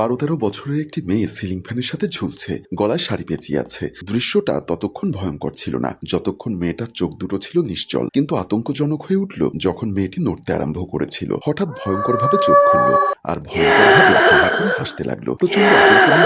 বারো তেরো বছরের একটি মেয়ে সিলিং ফ্যানের সাথে ঝুলছে, গলায় শাড়ি পেঁচিয়ে আছে। দৃশ্যটা ততক্ষণ ভয়ঙ্কর ছিল না। যতক্ষণ মেয়েটার চোখ দুটো ছিল নিশ্চল, কিন্তু আতঙ্কজনক হয়ে উঠল যখন মেয়েটি নড়তে আরম্ভ করেছিল। হঠাৎ ভয়ঙ্করভাবে চোখ খুলল আর হাসতে লাগল। প্রচণ্ড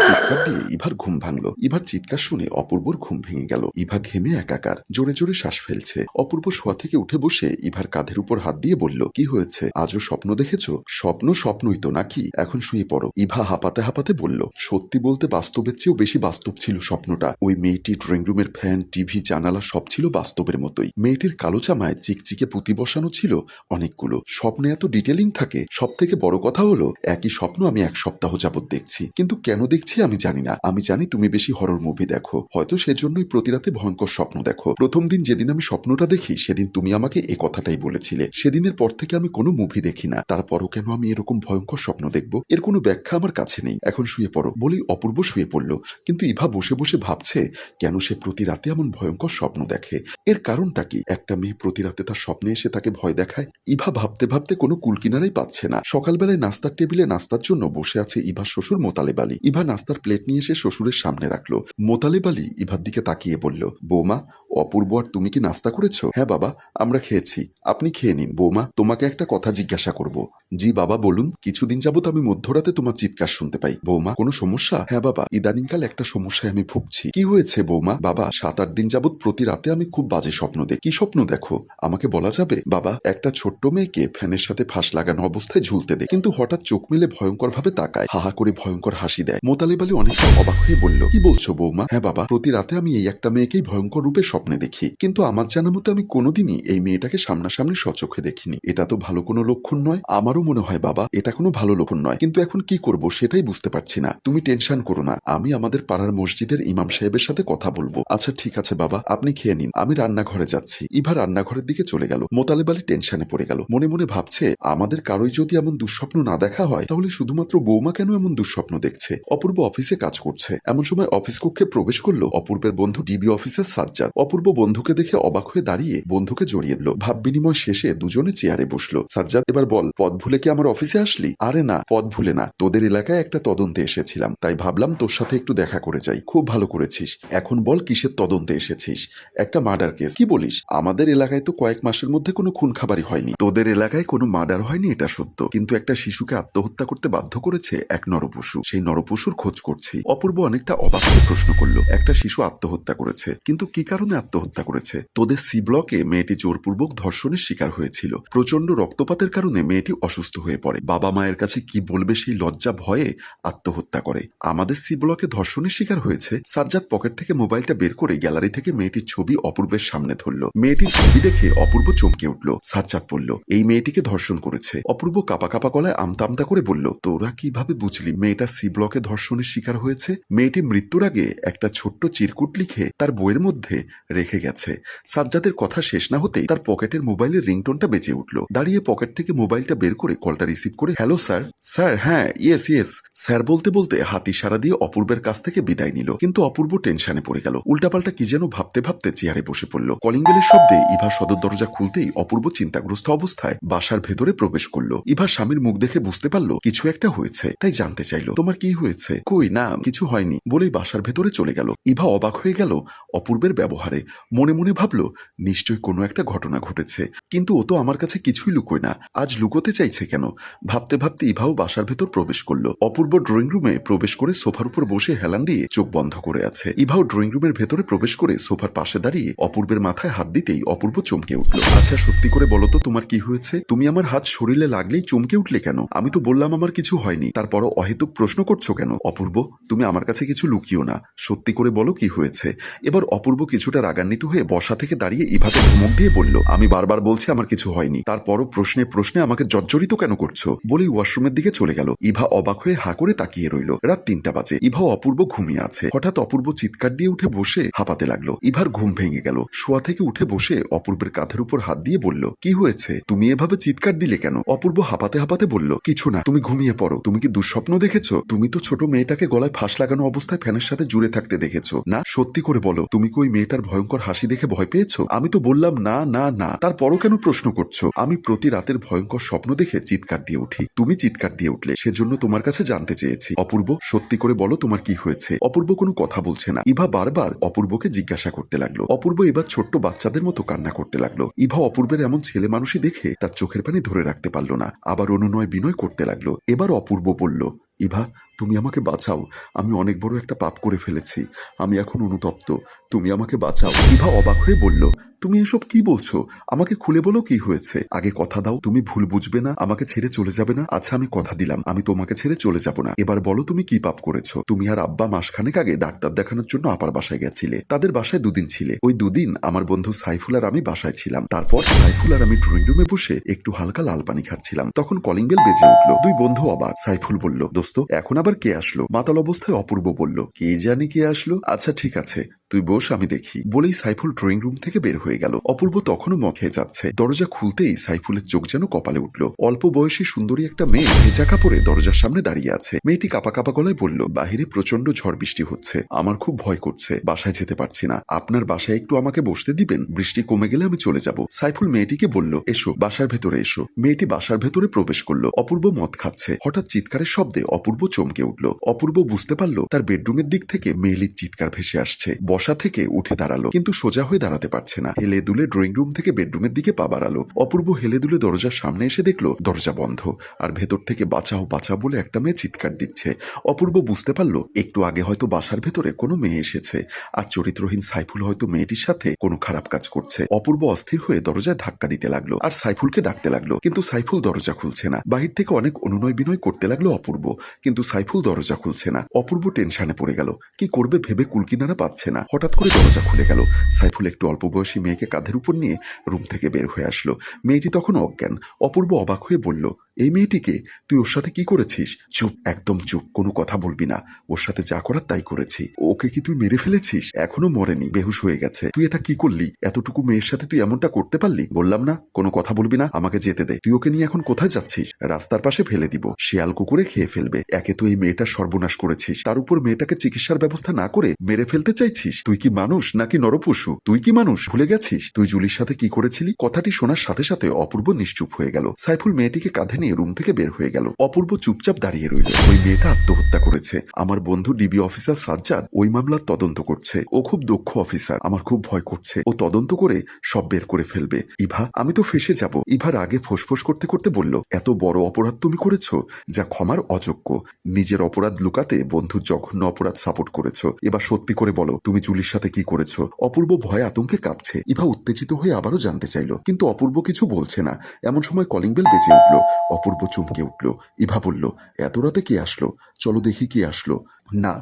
চিৎকার দিয়ে ইভার ঘুম ভাঙলো। ইভার চিৎকার শুনে অপূর্বর ঘুম ভেঙে গেল। ইভা ঘেমে একাকার, জোরে জোরে শ্বাস ফেলছে। অপূর্ব শোয়া থেকে উঠে বসে ইভার কাঁধের উপর হাত দিয়ে বলল, কি হয়েছে? আজও স্বপ্ন দেখেছ? স্বপ্ন স্বপ্নই তো নাকি? এখন শুয়ে পড়ো। ইভা হাঁপাতে হাঁপাতে বলল, সত্যি বলতে বাস্তবের চেয়েও বেশি বাস্তব ছিল স্বপ্নটা। ওই মেয়েটি ড্রয়িং রুমের ফ্যান, টিভি, জানালা সব ছিল বাস্তবের মতোই। মেয়েটির কালো জামায় চিকচিকে পুঁতি বসানো ছিল অনেকগুলো। স্বপ্নে এত ডিটেলিং থাকে সব থেকে বড় কথা হলো, একই স্বপ্ন আমি এক সপ্তাহ যাবৎ দেখছি। কিন্তু কেন দেখছি আমি জানি না। আমি জানি তুমি বেশি হরর মুভি দেখো। হয়তো সেজন্যই প্রতি রাতে ভয়ঙ্কর স্বপ্ন দেখো। প্রথম দিন যেদিন আমি স্বপ্নটা দেখি, সেদিন তুমি আমাকে এ কথাটাই বলেছিলে। সেদিনের পর থেকে আমি কোনো মুভি দেখি না। তারপরও কেন আমি এরকম ভয়ঙ্কর স্বপ্ন দেখব? এর কোনো ব্যাখ্যা আমার কাছে নেই। এখন শুয়ে পড়ো। বলেই অপূর্ব শুয়ে পড়ল। কিন্তু ইভা বসে বসে ভাবছে, কেন সে প্রতি রাতে এমন ভয়ঙ্কর স্বপ্ন দেখে? এর কারণটা কি? একটা মেয়ে প্রতি রাতে তার স্বপ্নে এসে তাকে ভয় দেখায়? ইভা ভাবতে ভাবতে কোনো কুলকিনারাই পাচ্ছে না। সকালবেলায় নাস্তার টেবিলে নাস্তার জন্য বসে আছে ইভার শ্বশুর মোতালেব আলী ইভা নাস্তার প্লেট নিয়ে এসে শ্বশুরের সামনে রাখল। মোতালেব আলী ইভার দিকে তাকিয়ে বলল, বৌমা অপূর্ব, আর তুমি কি নাস্তা করেছ? হ্যাঁ বাবা, আমরা খেয়েছি। আপনি খেয়ে নিন। বৌমা, তোমাকে একটা কথা জিজ্ঞাসা করব। জি বাবা, বলুন। কিছুদিন যাবত আমি মধ্যরাতে তোমার চিৎকার শুনতে পাই। বৌমা, কোনো সমস্যা? হ্যাঁ বাবা, ইদানিংকাল একটা সমস্যায় আমি ভুগছি। কি হয়েছে বৌমা? বাবা সাত আট দিন যাবত প্রতি রাতে আমি খুব বাজে স্বপ্ন দেখি। কি স্বপ্ন দেখো? আমাকে বলা যাবে? বাবা, একটা ছোট্ট মেয়েকে ফ্যানের সাথে ফাঁস লাগানো অবস্থায় ঝুলতে দেয় কিন্তু হঠাৎ চোখ মেলে ভয়ঙ্কর ভাবে তাকায়। হাহা করে ভয়ঙ্কর হাসি দেয়। মোতালেব অনেকটা অবাক হয়ে বলল, কি বলছো বৌমা? হ্যাঁ বাবা, প্রতি রাতে আমি এই একটা মেয়েকেই ভয়ঙ্কর রূপে স্বপ্নে দেখি। কিন্তু আমার জানা মতো আমি কোনোদিনই এই মেয়েটাকে সামনাসামনি সচোখে দেখিনি। এটা তো ভালো কোনো লক্ষণ নয়। আমারও মনে হয়, বাবা, এটা কোনো ভালো লক্ষণ নয়। কিন্তু এখন কি করব সেটাই বুঝতে পারছি না। তুমি টেনশন করো না। আমি আমাদের পাড়ার মসজিদের ইমাম সাহেবের সাথে কথা বলব। আচ্ছা ঠিক আছে, বাবা, আপনি খেয়ে নিন। আমি রান্নাঘরে যাচ্ছি। ইভা রান্নাঘরের দিকে চলে গেল। মোতালেব আলী টেনশনে পড়ে গেল। মনে মনে ভাবছে, আমাদের কারোই যদি এমন দুঃস্বপ্ন না দেখা হয়, তাহলে শুধুমাত্র বৌমা কেন এমন দুঃস্বপ্ন দেখছে? অপূর্ব অফিসে কাজ করছে। এমন সময় অফিস কক্ষে প্রবেশ করল অপূর্বের বন্ধু ডিবি অফিসার সাজ্জাদ। অপূর্ব বন্ধুকে দেখে অবাক হয়ে দাঁড়িয়ে বন্ধুকে জড়িয়ে দিল। ভাব বিনিময় শেষে দুজনে চেয়ারে বসল। সাজ্জাদ, এবার বল, পদ ভুলে কি আমার অফিসে আসলি? আরে না, পদ ভুলে না। তোদের এলাকায় একটা তদন্তে এসেছিলাম, তাই ভাবলাম তোর সাথে একটু দেখা করে যাই। খুব ভালো করেছিস। এখন বল কিসের তদন্তে এসেছিস? একটা মার্ডার কেস, কি বলিস? আমাদের এলাকায় তো কয়েক মাসের মধ্যে কোনো খুন খাবারই হয়নি। তোদের এলাকায় কোনো মার্ডার হয়নি, এটা সত্য। কিন্তু একটা শিশুকে আত্মহত্যা করতে বাধ্য করেছে এক নরপশু। সেই নরপশুর খোঁজ করছি। অপূর্ব অনেকটা অবাক প্রশ্ন করল, একটা শিশু আত্মহত্যা করেছে। কিন্তু কি কারণে আত্মহত্যা করেছে। তোদের সি ব্লকে মেয়েটি জোরপূর্বক ধর্ষণের শিকার হয়েছিল। প্রচণ্ড রক্তপাতের কারণে মেয়েটি অসুস্থ হয়ে পড়ে। বাবা মায়ের কাছে কি বলবে সেই লজ্জা ভয়ে আত্মহত্যা করে। আমাদের সি ব্লকে ধর্ষণের শিকার হয়েছে। সাজ্জাদ পকেট থেকে মোবাইলটা বের করে গ্যালারি থেকে মেয়েটির ছবি অপূর্বের সামনে ধরলো। মেয়েটির ছবি দেখে অপূর্ব চমকে উঠল। সাজ্জাদ বলল, এই মেয়েটিকে ধর্ষণ করেছে। অপূর্ব কাপা কাপা গলায় আমতা আমতা করে বলল, তোরা কীভাবে বুঝলি মেয়েটা সি ব্লকে ধর্ষণের শিকার হয়েছে? মেয়েটি মৃত্যুর আগে একটা ছোট্ট চিরকুট লিখে তার বইয়ের মধ্যে রেখে গেছে। সাজ্জাদের কথা শেষ না হতেই তার পকেটের মোবাইলের রিংটোনটা বেজে উঠল। দাঁড়িয়ে পকেট থেকে মোবাইলটা বের করে কলটা রিসিভ করে, হ্যালো, স্যার। স্যার হ্যাঁ ইয়েস ইয়েস। স্যার বলতে বলতে হাতি সারা দিয়ে অপূর্বের কাছ থেকে বিদায় নিল। কিন্তু অপূর্ব টেনশনে পড়ে গেল। উল্টাপাল্টা কি যেন ভাবতে ভাবতে চেয়ারে বসে পড়ল। কলিং বেলের শব্দে ইভা সদর দরজা খুলতেই অপূর্ব চিন্তাগ্রস্ত অবস্থায় বাসার ভেতরে প্রবেশ করল। ইভা স্বামীর মুখ দেখে বুঝতে পারল, কিছু একটা হয়েছে, তাই জানতে চাইলো, তোমার কি হয়েছে? কই, না, কিছু হয়নি, বলেই বাসার ভেতরে চলে গেল। ইভা অবাক হয়ে গেল অপূর্বের ব্যবহারে। মনে মনে ভাবলো, নিশ্চয় কোনো একটা ঘটনা ঘটেছে। কিন্তু ও তো আমার কাছে কিছুই লুকোয় না। আজ লুকোতে চাইছে কেন? ভাবতে ভাবতে ইভাও বাসার ভেতর প্রবেশ করল। অপূর্ব ড্রয়িং রুমে প্রবেশ করে সোফার উপর বসে হেলান দিয়ে চোখ বন্ধ করে আছে। ইভাও ড্রয়িং রুমের ভেতরে প্রবেশ করে সোফার পাশে দাঁড়িয়ে অপূর্বের মাথায় হাত দিতেই অপূর্ব চমকে উঠল। আচ্ছা সত্যি করে বলো তো তোমার কি হয়েছে? তুমি আমার হাত শরীরে লাগলেই চমকে উঠলে কেন? আমি তো বললাম আমার কিছু হয়নি। তারপরও অহেতুক প্রশ্ন করছ কেন? অপূর্ব, তুমি আমার কাছে কিছু লুকিও না। সত্যি করে বলো কি হয়েছে? এবার অপূর্ব কিছুটা রাগান্বিত হয়ে বসা থেকে দাঁড়িয়ে ইভাকে ধমক দিয়ে বলল, আমি বারবার বলছি আমার কিছু হয়নি। তারপরও প্রশ্নে প্রশ্নে আমাকে জর্জরিত কেন করছ? বলেই ওয়াশরুমের দিকে চলে গেল। ইভা অবাক হয়ে হা করে তাকিয়ে রইল। রাত তিনটা বাজে। ইভা অপূর্ব ঘুমিয়ে আছে। হঠাৎ অপূর্ব চিৎকার দিয়ে উঠে বসে হাঁপাতে লাগল। ইভার ঘুম ভেঙে গেল। শোয়া থেকে উঠে বসে অপূর্বের কাঁধের উপর হাত দিয়ে বলল, কি হয়েছে? তুমি এভাবে চিৎকার দিলে কেন? অপূর্ব হাঁপাতে হাঁপাতে বলল, কিছু না, তুমি ঘুমিয়ে পড়ো। তুমি কি দুঃস্বপ্ন দেখেছ? তুমি তো ছোট মেয়েটাকে গলায় ফাঁস লাগানো অবস্থায় ফ্যানের সাথে জুড়ে থাকতে দেখেছ। না, সত্যি করে বলো, তুমি কি ওই মেয়েটার ভয়ঙ্কর হাসি দেখে ভয় পেয়েছ? আমি তো বললাম, না না না। তারপরও কেন প্রশ্ন করছ? আমি প্রতি রাতের ভয়ঙ্কর স্বপ্ন দেখে চিৎকার দিয়ে উঠি। তুমি চিৎকার দিয়ে উঠলে। সেজন্য তোমার কাছে জানতে চেয়েছি। অপূর্ব, সত্যি করে বলো তোমার কি হয়েছে? অপূর্ব কোনো কথা বলছে না। ইভা বারবার অপূর্বকে জিজ্ঞাসা করতে লাগল। অপূর্ব এবার ছোট্ট বাচ্চাদের মতো কান্না করতে লাগল। ইভা অপূর্বের এমন ছেলে মানুষই দেখে তার চোখের পানি ধরে রাখতে পারল না। আবার অনুনয় বিনয় করতে লাগল। এবার অপূর্ব বলল ইভা, তুমি আমাকে বাঁচাও। আমি অনেক বড় একটা পাপ করে ফেলেছি। আমি এখন অনুতপ্ত। তুমি আমাকে বাঁচাও। ইভা অবাক হয়ে বলল তুমি এসব কি বলছো? আমাকে খুলে বলো কি হয়েছে। আগে কথা দাও, তুমি ভুল বুঝবে না, আমাকে ছেড়ে চলে যাবে না। আচ্ছা আমি কথা দিলাম, আমি তোমাকে ছেড়ে চলে যাব না। এবার বলো তুমি কি পাপ করেছ? তুমি আর আব্বা মাসখানেক আগে ডাক্তার দেখানোর জন্য আপার বাসায় গেছিলে। তাদের বাসায় দুদিন ছিলে। ওই দুদিন আমার বন্ধু সাইফুল আর আমি বাসায় ছিলাম। তারপর সাইফুল আর আমি ড্রয়িং রুমে বসে একটু হালকা লাল পানি খাচ্ছিলাম। তখন কলিং বেল বেজে উঠল। দুই বন্ধু অবাক। সাইফুল বলল, দোস্ত, এখন আবার কে আসলো? মাতাল অবস্থায় অপূর্ব বলল, কে জানি কে আসলো? আচ্ছা ঠিক আছে। তুই বস, আমি দেখি। বলেই সাইফুল ড্রয়িং রুম থেকে বের হয়ে গেল। অপূর্ব তখনও ম খেয়ে যাচ্ছে। দরজা খুলতেই সাইফুলের চোখ যেন কপালে উঠল। অল্প বয়সী সুন্দরী একটা মেয়ে ভেজা কাপড়ে দরজার সামনে দাঁড়িয়ে আছে। মেয়েটি কাপা কাপা গলায় বলল, বাহিরে প্রচণ্ড ঝড় বৃষ্টি হচ্ছে। আমার খুব ভয় করছে। বাসায় যেতে পারছি না। আপনার বাসায় একটু আমাকে বসতে দিবেন? বৃষ্টি কমে গেলে আমি চলে যাব। সাইফুল মেয়েটিকে বলল, এসো, বাসার ভেতরে এসো। মেয়েটি বাসার ভেতরে প্রবেশ করল। অপূর্ব মদ খাচ্ছে। হঠাৎ চিৎকারের শব্দে অপূর্ব চমকে উঠল। অপূর্ব বুঝতে পারল, তার বেডরুমের দিক থেকে মেয়েলির চিৎকার ভেসে আসছে। বসা থেকে উঠে দাঁড়াল, কিন্তু সোজা হয়ে দাঁড়াতে পারছে না। হেলে দুলে ড্রয়িং রুম থেকে বেডরুমের দিকে পা বাড়ালো। অপূর্ব হেলে দুলে দরজার সামনে এসে দেখল, দরজা বন্ধ। আর ভেতর থেকে বাঁচাও বাঁচাও বলে একটা মেয়ে চিৎকার দিচ্ছে। অপূর্ব বুঝতে পারল, একটু আগে হয়তো বাসার ভেতরে কোনো মেয়ে এসেছে। আর চরিত্রহীন সাইফুল হয়তো মেয়েটির সাথে কোনো খারাপ কাজ করছে। অপূর্ব অস্থির হয়ে দরজায় ধাক্কা দিতে লাগল আর সাইফুলকে ডাকতে লাগল, কিন্তু সাইফুল দরজা খুলছে না। বাহির থেকে অনেক অনুনয় বিনয় করতে লাগল অপূর্ব, কিন্তু সাইফুল দরজা খুলছে না। অপূর্ব টেনশনে পড়ে গেল, কি করবে ভেবে কুলকিনারা পাচ্ছে না। হঠাৎ করে দরজা খুলে গেল। সাইফুল একটু অল্প বয়সী মেয়েকে কাঁধের উপর নিয়ে রুম থেকে বের হয়ে আসলো। মেয়েটি তখন অজ্ঞান, অপূর্ব অবাক হয়ে বলল এই মেয়েটিকে তুই ওর সাথে কি করেছিস? চুপ, একদম চুপ, কোনো কথা বলবি না। ওর সাথে যা করার তাই করেছি। ওকে কি তুই মেরে ফেলেছিস? এখনও মরেনি, বেহুশ হয়ে গেছে। তুই এটা কি করলি? এতটুকু মেয়ের সাথে তুই এমনটা করতে পারলি? বললাম না, কোনো কথা বলবি না, আমাকে যেতে দে। তুই ওকে নিয়ে এখন কোথায় যাচ্ছিস? রাস্তার পাশে ফেলে দিব। শিয়াল কুকুরে খেয়ে ফেলবে। একে তো এই মেয়েটার সর্বনাশ করেছিস। তার উপর মেয়েটাকে চিকিৎসার ব্যবস্থা না করে মেরে ফেলতে চাইছিস? তুই কি মানুষ নাকি নরপশু? তুই কি মানুষ? ভুলে গেছিস? তুই জুলির সাথে কি করেছিলি? কথাটি শোনার সাথে সাথে অপূর্ব নিশ্চুপ হয়ে গেল। সাইফুল মেয়েটিকে কাঁধে নিয়ে রুম থেকে বের হয়ে গেল। অপূর্ব চুপচাপ দাঁড়িয়ে রইল। ওই মেয়েটা আত্মহত্যা করেছে। আমার বন্ধু ডিবি অফিসার সাজ্জাদ ওই মামলার তদন্ত করছে। ও খুব দক্ষ অফিসার, আমার খুব ভয় করছে। ও তদন্ত করে সব বের করে ফেলবে। ইভা, আমি তো ফেসে যাব। ইভার আগে ফোসফোস করতে করতে বলল, এত বড় অপরাধ তুমি করেছ যা ক্ষমার অযোগ্য। নিজের অপরাধ লুকাতে বন্ধুর জঘন্য অপরাধ সাপোর্ট করেছ। এবার সত্যি করে বলো, তুমি জুলির সাথে কি করেছ? অপূর্ব ভয় আতঙ্কে কাঁপছে। ইভা উত্তেজিত হয়ে আবারও জানতে চাইলো, কিন্তু অপূর্ব কিছু বলছে না। এমন সময় কলিং বেল বেজে উঠল। অপূর্ব চমকে উঠল। ইভা বলল, এত রাতে কে আসলো? চলো দেখি কে আসলো। না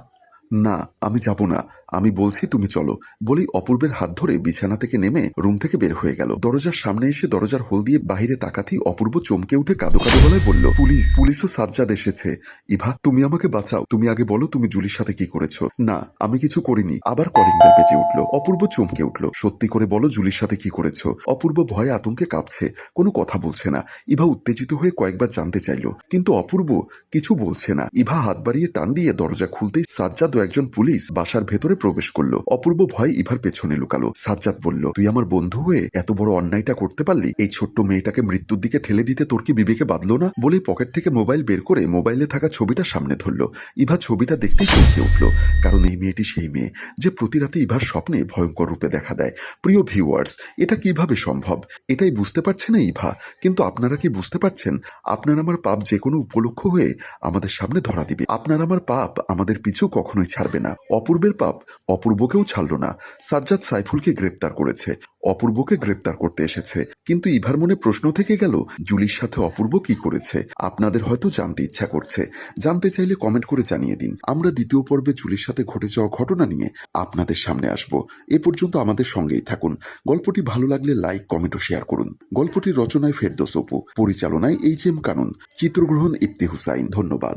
না, আমি যাব না। আমি বলছি তুমি চলো। বলেই অপূর্বের হাত ধরে বিছানা থেকে নেমে রুম থেকে বের হয়ে গেল। দরজার সামনে এসে দরজার হোল দিয়ে বাহিরে তাকাতেই অপূর্ব চমকে উঠে কাদো কাদো গলায় বলল, পুলিশ, পুলিশও সাজ্জাদ এসেছে। ইভা, তুমি আমাকে বাঁচাও। তুমি আগে বলো তুমি জুলির সাথে কি করেছ। না, আমি কিছু করিনি। আবার কলিং বেল বেজে উঠল। অপূর্ব চমকে উঠল। সত্যি করে বলো জুলির সাথে কি করেছ। অপূর্ব ভয়ে আতঙ্কে কাঁপছে। কোনো কথা বলছে না। ইভা উত্তেজিত হয়ে কয়েকবার জানতে চাইল। কিন্তু অপূর্ব কিছু বলছে না। ইভা হাত বাড়িয়ে টান দিয়ে দরজা খুলতেই সাজ্জাদ ও একজন পুলিশ বাসার ভেতরে প্রবেশ করল। অপূর্ব ভয় ইভার পেছনে লুকালো। সাজ্জাদ বলল, তুই আমার বন্ধু হয়ে এত বড় অন্যায়টা করতে পারলি? এই ছোট্ট মেয়েটাকে মৃত্যুর দিকে ঠেলে দিতে তোর কি বিবেকে বাঁধলো না? বলে পকেট থেকে মোবাইল বের করে মোবাইলে থাকা ছবিটা সামনে ধরলো। ইভা ছবিটা দেখতেই চমকে উঠল, কারণ এই মেয়েটি সেই মেয়ে, যে প্রতি রাতে ইভার স্বপ্নে ভয়ঙ্কর রূপে দেখা দেয়। প্রিয় ভিউয়ার্স, এটা কীভাবে সম্ভব? এটাই বুঝতে পারছে না ইভা, কিন্তু আপনারা কি বুঝতে পারছেন? আপনার আমার পাপ যে কোনো উপলক্ষ হয়ে আমাদের সামনে ধরা দিবে। আপনার আমার পাপ আমাদের পিছু কখনোই ছাড়বে না। অপূর্বের পাপ অপূর্বকেও ছাড়ল না। সাজ্জাদ সাইফুলকে গ্রেপ্তার করেছে। অপূর্বকে গ্রেপ্তার করতে এসেছে। কিন্তু ইভার মনে প্রশ্ন থেকে গেল, জুলির সাথে অপূর্ব কি করেছে? আপনাদের হয়তো জানতে ইচ্ছা করছে। জানতে চাইলে কমেন্ট করে জানিয়ে দিন। আমরা দ্বিতীয় পর্বে জুলির সাথে ঘটে যাওয়া ঘটনা নিয়ে আপনাদের সামনে আসব। এ পর্যন্ত আমাদের সঙ্গেই থাকুন। গল্পটি ভালো লাগলে লাইক, কমেন্ট ও শেয়ার করুন। গল্পটির রচনায় ফেরদোস অপু, পরিচালনায় এইচ এম কানুন। চিত্রগ্রহণ ইফতি হুসাইন। ধন্যবাদ।